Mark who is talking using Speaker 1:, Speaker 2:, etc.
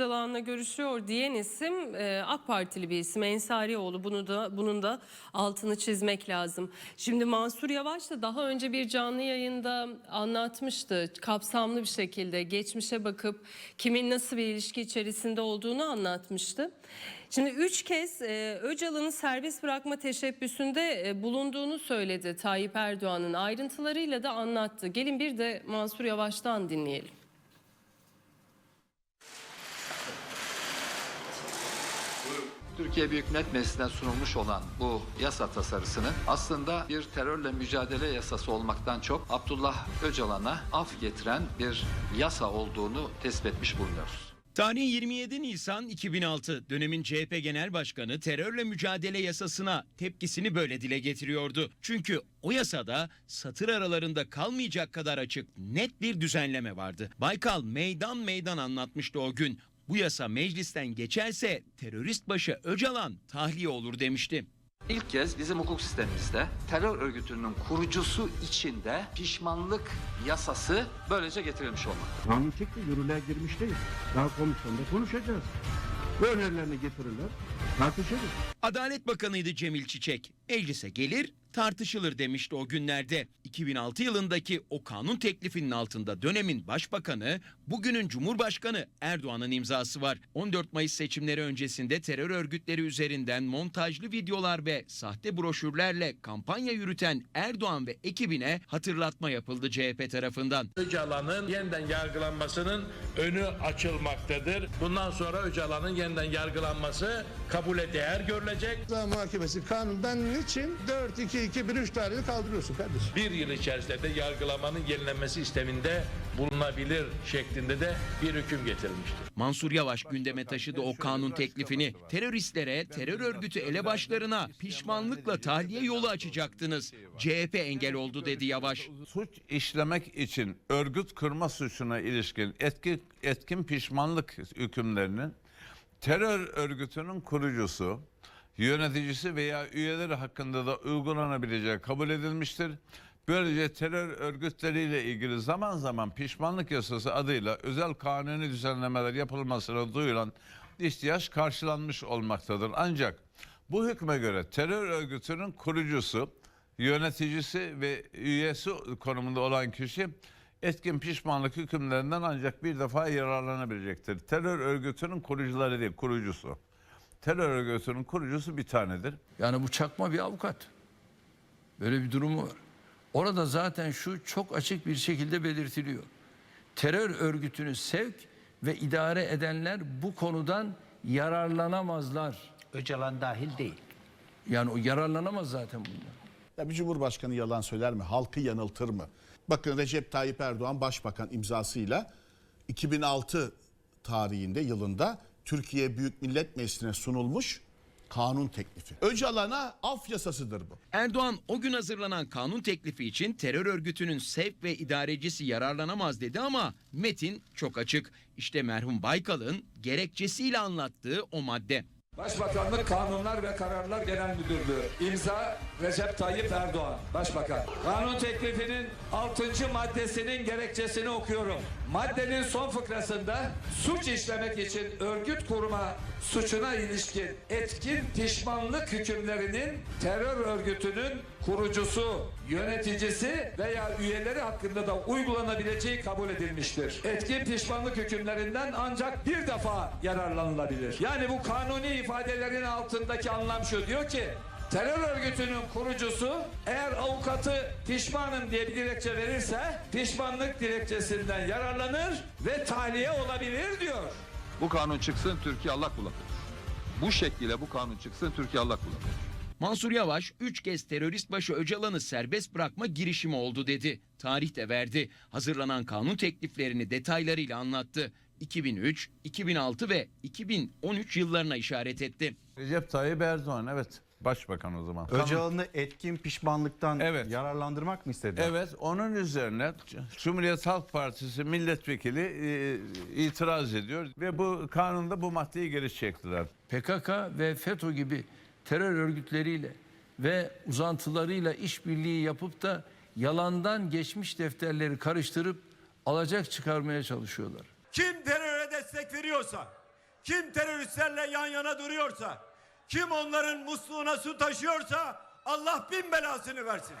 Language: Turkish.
Speaker 1: Öcalan'la görüşüyor diyen isim e, AK Partili bir isim Ensarioğlu. Bunu da bunun da altını çizmek lazım. Şimdi Mansur Yavaş da daha önce bir canlı yayında anlatmıştı. Kapsamlı bir şekilde geçmişe bakıp kimin nasıl bir ilişki içerisinde olduğunu anlatmıştı. Şimdi üç kez e, Öcalan'ın serbest bırakma teşebbüsünde e, bulunduğunu söyledi Tayyip Erdoğan'ın ayrıntılarıyla da anlattı. Gelin bir de Mansur Yavaş'tan dinleyelim.
Speaker 2: Türkiye Büyük Millet Meclisi'ne sunulmuş olan bu yasa tasarısının aslında bir terörle mücadele yasası olmaktan çok Abdullah Öcalan'a af getiren bir yasa olduğunu tespit etmiş bulunuyoruz.
Speaker 3: Tarih 27 Nisan 2006 dönemin CHP Genel Başkanı terörle mücadele yasasına tepkisini böyle dile getiriyordu. Çünkü o yasada satır aralarında kalmayacak kadar açık net bir düzenleme vardı. Baykal meydan meydan anlatmıştı o gün. Bu yasa meclisten geçerse terörist başı Öcalan tahliye olur demişti.
Speaker 2: İlk kez bizim hukuk sistemimizde terör örgütünün kurucusu içinde pişmanlık yasası böylece getirilmiş olmaktadır.
Speaker 4: Kanun çıktı, yürürlüğe girmiş değil. Daha komisyonda konuşacağız. Bu önerilerini getirirler, tartışırız.
Speaker 3: Adalet Bakanıydı Cemil Çiçek. Meclise gelir tartışılır demişti o günlerde. 2006 yılındaki o kanun teklifinin altında dönemin başbakanı, bugünün Cumhurbaşkanı Erdoğan'ın imzası var. 14 Mayıs seçimleri öncesinde terör örgütleri üzerinden montajlı videolar ve sahte broşürlerle kampanya yürüten Erdoğan ve ekibine hatırlatma yapıldı CHP tarafından.
Speaker 5: Öcalan'ın yeniden yargılanmasının önü açılmaktadır. Bundan sonra Öcalan'ın yeniden yargılanması kabule değer görülecek.
Speaker 6: Mahkemesi kanundan niçin 4 2 2 1 3 tarihini kaldırıyorsun kardeşim?
Speaker 5: Bir yıl içerisinde de yargılamanın yenilenmesi isteminde bulunabilir şeklinde de bir hüküm getirilmiştir.
Speaker 3: Mansur Yavaş gündeme taşıdı o kanun teklifini. Teröristlere, terör örgütü elebaşlarına pişmanlıkla tahliye yolu açacaktınız. CHP engel oldu dedi Yavaş.
Speaker 7: Suç işlemek için örgüt kırma suçuna ilişkin etki, etkin pişmanlık hükümlerinin terör örgütünün kurucusu, yöneticisi veya üyeleri hakkında da uygulanabileceği kabul edilmiştir. Böylece terör örgütleriyle ilgili zaman zaman pişmanlık yasası adıyla özel kanuni düzenlemeler yapılmasına duyulan ihtiyaç karşılanmış olmaktadır. Ancak bu hükme göre terör örgütünün kurucusu, yöneticisi ve üyesi konumunda olan kişi etkin pişmanlık hükümlerinden ancak bir defa yararlanabilecektir. Terör örgütünün kurucuları değil, kurucusu. Terör örgütünün kurucusu bir tanedir.
Speaker 8: Yani bu çakma bir avukat. Böyle bir durumu var. Orada zaten şu çok açık bir şekilde belirtiliyor. Terör örgütünü sevk ve idare edenler bu konudan yararlanamazlar.
Speaker 9: Öcalan dahil değil.
Speaker 8: Yani o yararlanamaz zaten bundan.
Speaker 6: Ya bir cumhurbaşkanı yalan söyler mi? Halkı yanıltır mı? Bakın Recep Tayyip Erdoğan başbakan imzasıyla 2006 tarihinde yılında Türkiye Büyük Millet Meclisi'ne sunulmuş kanun teklifi. Öcalan'a af yasasıdır bu.
Speaker 3: Erdoğan o gün hazırlanan kanun teklifi için terör örgütünün sevk ve idarecisi yararlanamaz dedi ama metin çok açık. İşte merhum Baykal'ın gerekçesiyle anlattığı o madde.
Speaker 10: Başbakanlık Kanunlar ve Kararlar Genel Müdürlüğü. İmza Recep Tayyip Erdoğan, Başbakan. Kanun teklifinin 6. maddesinin gerekçesini okuyorum. Maddenin son fıkrasında suç işlemek için örgüt kurma suçuna ilişkin etkin pişmanlık hükümlerinin terör örgütünün kurucusu, yöneticisi veya üyeleri hakkında da uygulanabileceği kabul edilmiştir. Etkin pişmanlık hükümlerinden ancak bir defa yararlanılabilir. Yani bu kanuni ifadelerin altındaki anlam şu diyor ki terör örgütünün kurucusu eğer avukatı pişmanım diye bir dilekçe verirse pişmanlık dilekçesinden yararlanır ve tahliye olabilir diyor.
Speaker 2: Bu kanun çıksın Türkiye allak bullak olur. Bu şekliyle bu kanun çıksın Türkiye allak bullak olur.
Speaker 3: Mansur Yavaş 3 kez terörist başı Öcalan'ı serbest bırakma girişimi oldu dedi. Tarih de verdi. Hazırlanan kanun tekliflerini detaylarıyla anlattı. 2003, 2006 ve 2013 yıllarına işaret etti.
Speaker 7: Recep Tayyip Erdoğan evet başbakan o zaman.
Speaker 11: Öcalan'ı etkin pişmanlıktan
Speaker 7: Evet.
Speaker 11: yararlandırmak mı istedi?
Speaker 7: Evet onun üzerine Cumhuriyet Halk Partisi milletvekili e, itiraz ediyor ve bu kanunda bu maddeyi geri çektiler.
Speaker 8: PKK ve FETÖ gibi terör örgütleriyle ve uzantılarıyla işbirliği yapıp da yalandan geçmiş defterleri karıştırıp alacak çıkarmaya çalışıyorlar.
Speaker 10: Kim teröre destek veriyorsa,
Speaker 9: kim teröristlerle yan yana duruyorsa, kim onların musluğuna su taşıyorsa Allah bin belasını versin.